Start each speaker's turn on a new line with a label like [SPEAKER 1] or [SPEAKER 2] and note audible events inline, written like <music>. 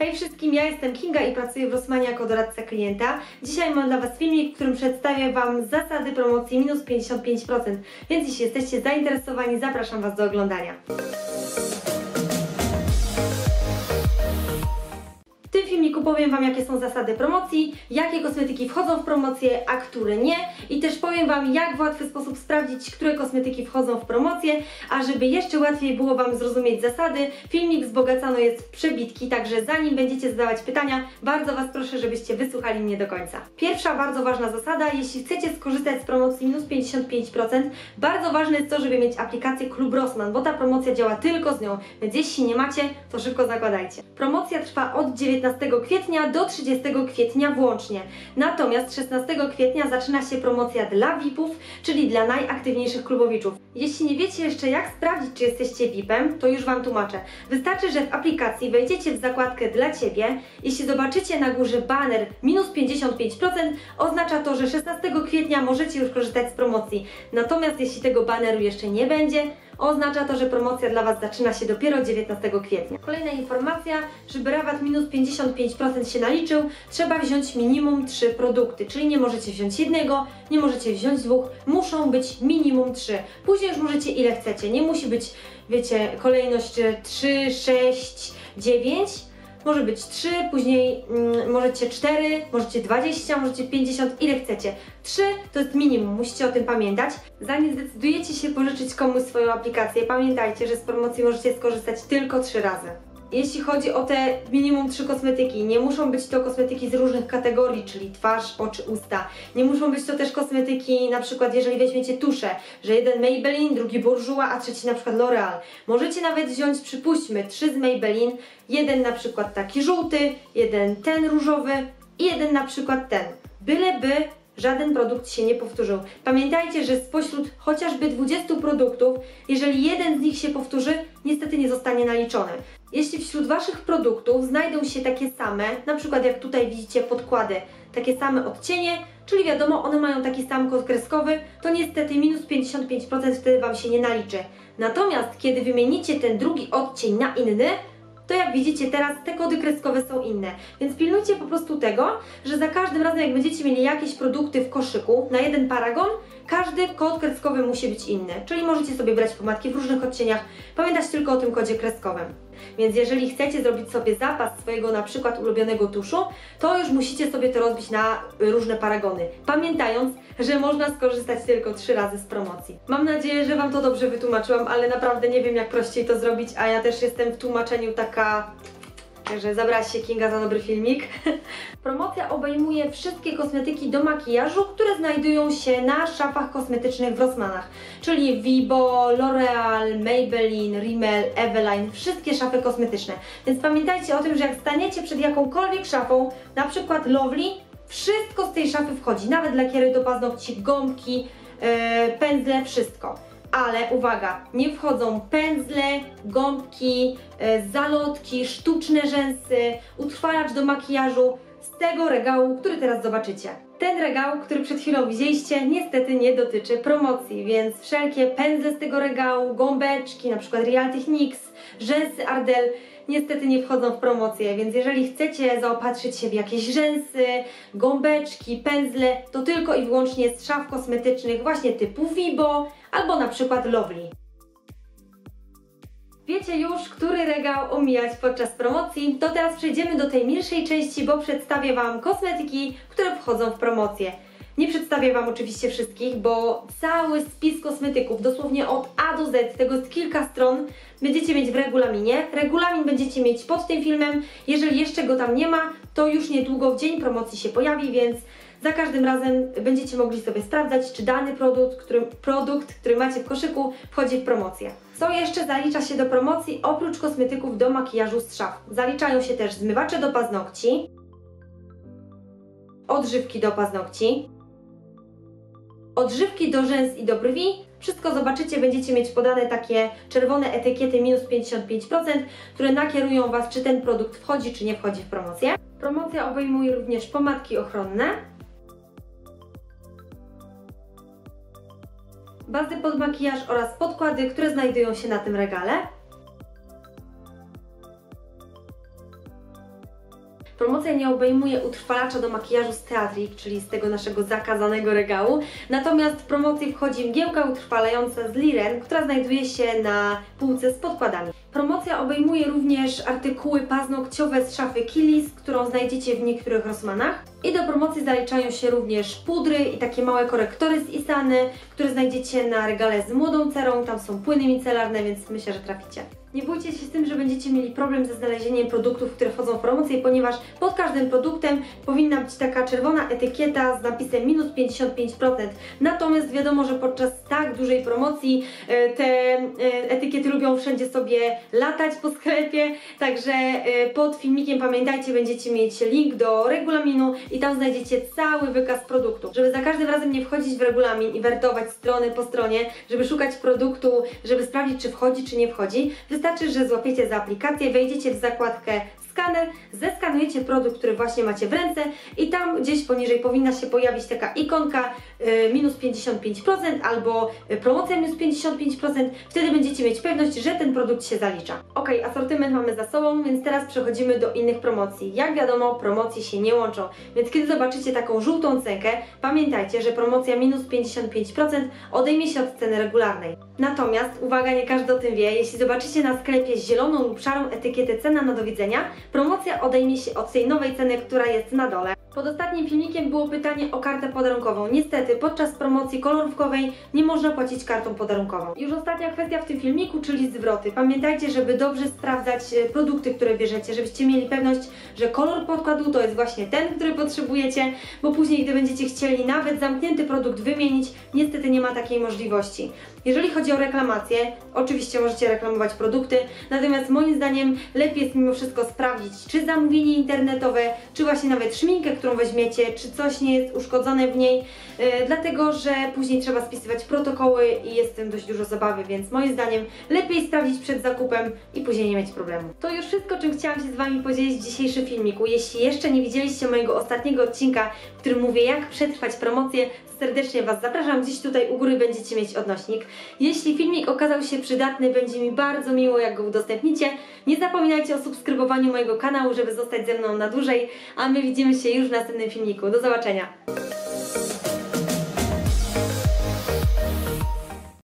[SPEAKER 1] Hej wszystkim, ja jestem Kinga i pracuję w Rosmanie jako doradca klienta. Dzisiaj mam dla Was filmik, w którym przedstawię Wam zasady promocji minus 55%, więc jeśli jesteście zainteresowani, zapraszam Was do oglądania. Powiem Wam, jakie są zasady promocji, jakie kosmetyki wchodzą w promocję, a które nie i też powiem Wam, jak w łatwy sposób sprawdzić, które kosmetyki wchodzą w promocję, a żeby jeszcze łatwiej było Wam zrozumieć zasady, filmik wzbogacano jest w przebitki, także zanim będziecie zadawać pytania, bardzo Was proszę, żebyście wysłuchali mnie do końca. Pierwsza bardzo ważna zasada, jeśli chcecie skorzystać z promocji minus 55%, bardzo ważne jest to, żeby mieć aplikację Klub Rossmann, bo ta promocja działa tylko z nią, więc jeśli nie macie, to szybko zakładajcie. Promocja trwa od 19 19 kwietnia do 30 kwietnia włącznie. Natomiast 16 kwietnia zaczyna się promocja dla VIP-ów, czyli dla najaktywniejszych klubowiczów. Jeśli nie wiecie jeszcze jak sprawdzić, czy jesteście VIP-em, to już Wam tłumaczę. Wystarczy, że w aplikacji wejdziecie w zakładkę dla Ciebie. Jeśli zobaczycie na górze banner minus 55%, oznacza to, że 16 kwietnia możecie już korzystać z promocji. Natomiast jeśli tego baneru jeszcze nie będzie, oznacza to, że promocja dla Was zaczyna się dopiero 19 kwietnia. Kolejna informacja, żeby rabat minus 55% się naliczył, trzeba wziąć minimum 3 produkty, czyli nie możecie wziąć jednego, nie możecie wziąć dwóch, muszą być minimum 3. Później już możecie ile chcecie, nie musi być, wiecie, kolejność 3, 6, 9, może być 3, później mm, możecie 4, możecie 20, możecie 50, ile chcecie. 3 to jest minimum, musicie o tym pamiętać. Zanim zdecydujecie się pożyczyć komuś swoją aplikację, pamiętajcie, że z promocji możecie skorzystać tylko 3 razy. Jeśli chodzi o te minimum trzy kosmetyki, nie muszą być to kosmetyki z różnych kategorii, czyli twarz, oczy, usta. Nie muszą być to też kosmetyki, na przykład jeżeli weźmiecie tusze, że jeden Maybelline, drugi Bourjois, a trzeci na przykład L'Oreal. Możecie nawet wziąć, przypuśćmy, trzy z Maybelline, jeden na przykład taki żółty, jeden ten różowy i jeden na przykład ten. Byleby żaden produkt się nie powtórzył. Pamiętajcie, że spośród chociażby 20 produktów, jeżeli jeden z nich się powtórzy, niestety nie zostanie naliczony. Jeśli wśród Waszych produktów znajdą się takie same, na przykład jak tutaj widzicie podkłady, takie same odcienie, czyli wiadomo, one mają taki sam kod kreskowy, to niestety minus 55% wtedy Wam się nie naliczy. Natomiast kiedy wymienicie ten drugi odcień na inny, to jak widzicie teraz te kody kreskowe są inne. Więc pilnujcie po prostu tego, że za każdym razem jak będziecie mieli jakieś produkty w koszyku na jeden paragon, każdy kod kreskowy musi być inny. Czyli możecie sobie brać pomadki w różnych odcieniach, pamiętać tylko o tym kodzie kreskowym. Więc jeżeli chcecie zrobić sobie zapas swojego na przykład ulubionego tuszu, to już musicie sobie to rozbić na różne paragony, pamiętając, że można skorzystać tylko trzy razy z promocji. Mam nadzieję, że Wam to dobrze wytłumaczyłam, ale naprawdę nie wiem jak prościej to zrobić, a ja też jestem w tłumaczeniu taka Także zabrałaś się Kinga za dobry filmik. <laughs> Promocja obejmuje wszystkie kosmetyki do makijażu, które znajdują się na szafach kosmetycznych w Rossmanach. Czyli Vibo, L'Oreal, Maybelline, Rimmel, Eveline, wszystkie szafy kosmetyczne. Więc pamiętajcie o tym, że jak staniecie przed jakąkolwiek szafą, na przykład Lovely, wszystko z tej szafy wchodzi, nawet lakiery do paznokci, gąbki, yy, pędzle, wszystko ale uwaga, nie wchodzą pędzle, gąbki, e, zalotki, sztuczne rzęsy, utrwalacz do makijażu z tego regału, który teraz zobaczycie. Ten regał, który przed chwilą widzieliście, niestety nie dotyczy promocji, więc wszelkie pędzle z tego regału, gąbeczki, na przykład Real Techniques, rzęsy Ardell, niestety nie wchodzą w promocję, więc jeżeli chcecie zaopatrzyć się w jakieś rzęsy, gąbeczki, pędzle, to tylko i wyłącznie z szaf kosmetycznych właśnie typu Vibo albo na przykład Lovely. Wiecie już, który regał omijać podczas promocji, to teraz przejdziemy do tej milszej części, bo przedstawię Wam kosmetyki, które wchodzą w promocję. Nie przedstawię Wam oczywiście wszystkich, bo cały spis kosmetyków, dosłownie od A do Z, tego jest kilka stron, będziecie mieć w regulaminie. Regulamin będziecie mieć pod tym filmem. Jeżeli jeszcze go tam nie ma, to już niedługo w dzień promocji się pojawi, więc za każdym razem będziecie mogli sobie sprawdzać, czy dany produkt, który, produkt, który macie w koszyku, wchodzi w promocję. Co jeszcze zalicza się do promocji oprócz kosmetyków do makijażu z szaf? Zaliczają się też zmywacze do paznokci, odżywki do paznokci, odżywki do rzęs i do brwi. Wszystko zobaczycie, będziecie mieć podane takie czerwone etykiety minus 55%, które nakierują Was, czy ten produkt wchodzi, czy nie wchodzi w promocję. Promocja obejmuje również pomadki ochronne, bazy pod makijaż oraz podkłady, które znajdują się na tym regale. Promocja nie obejmuje utrwalacza do makijażu z Teatrik, czyli z tego naszego zakazanego regału. Natomiast w promocję wchodzi mgiełka utrwalająca z Liren, która znajduje się na półce z podkładami. Promocja obejmuje również artykuły paznokciowe z szafy Kilis, którą znajdziecie w niektórych Rossmanach. I do promocji zaliczają się również pudry i takie małe korektory z Isany, które znajdziecie na regale z młodą cerą. Tam są płyny micelarne, więc myślę, że traficie. Nie bójcie się z tym, że będziecie mieli problem ze znalezieniem produktów, które wchodzą w promocję, ponieważ pod każdym produktem powinna być taka czerwona etykieta z napisem minus 55%. Natomiast wiadomo, że podczas tak dużej promocji e, te e, etykiety lubią wszędzie sobie latać po sklepie, także e, pod filmikiem pamiętajcie, będziecie mieć link do regulaminu i tam znajdziecie cały wykaz produktów. Żeby za każdym razem nie wchodzić w regulamin i wertować strony po stronie, żeby szukać produktu, żeby sprawdzić, czy wchodzi, czy nie wchodzi, Wystarczy, że złapiecie za aplikację, wejdziecie w zakładkę skaner, zeskanujecie produkt, który właśnie macie w ręce i tam gdzieś poniżej powinna się pojawić taka ikonka y, minus 55% albo y, promocja minus 55%. Wtedy będziecie mieć pewność, że ten produkt się zalicza. Ok, asortyment mamy za sobą, więc teraz przechodzimy do innych promocji. Jak wiadomo, promocje się nie łączą, więc kiedy zobaczycie taką żółtą cenkę, pamiętajcie, że promocja minus 55% odejmie się od ceny regularnej. Natomiast, uwaga, nie każdy o tym wie, jeśli zobaczycie na sklepie zieloną lub szarą etykietę cena na do widzenia, promocja odejmie się od tej nowej ceny, która jest na dole. Pod ostatnim filmikiem było pytanie o kartę podarunkową. Niestety, podczas promocji kolorówkowej nie można płacić kartą podarunkową. Już ostatnia kwestia w tym filmiku, czyli zwroty. Pamiętajcie, żeby dobrze sprawdzać e, produkty, które bierzecie, żebyście mieli pewność, że kolor podkładu to jest właśnie ten, który potrzebujecie, bo później, gdy będziecie chcieli nawet zamknięty produkt wymienić, niestety nie ma takiej możliwości. Jeżeli chodzi o reklamację, oczywiście możecie reklamować produkty, natomiast moim zdaniem lepiej jest mimo wszystko sprawdzić, czy zamówienie internetowe, czy właśnie nawet szminkę, którą weźmiecie, czy coś nie jest uszkodzone w niej, yy, dlatego że później trzeba spisywać protokoły i jest w tym dość dużo zabawy, więc moim zdaniem lepiej sprawdzić przed zakupem i później nie mieć problemu. To już wszystko, czym chciałam się z Wami podzielić w dzisiejszym filmiku. Jeśli jeszcze nie widzieliście mojego ostatniego odcinka, w którym mówię jak przetrwać promocję, serdecznie Was zapraszam. Gdzieś tutaj u góry będziecie mieć odnośnik. Jeśli filmik okazał się przydatny, będzie mi bardzo miło, jak go udostępnicie. Nie zapominajcie o subskrybowaniu mojego kanału, żeby zostać ze mną na dłużej, a my widzimy się już w następnym filmiku. Do zobaczenia!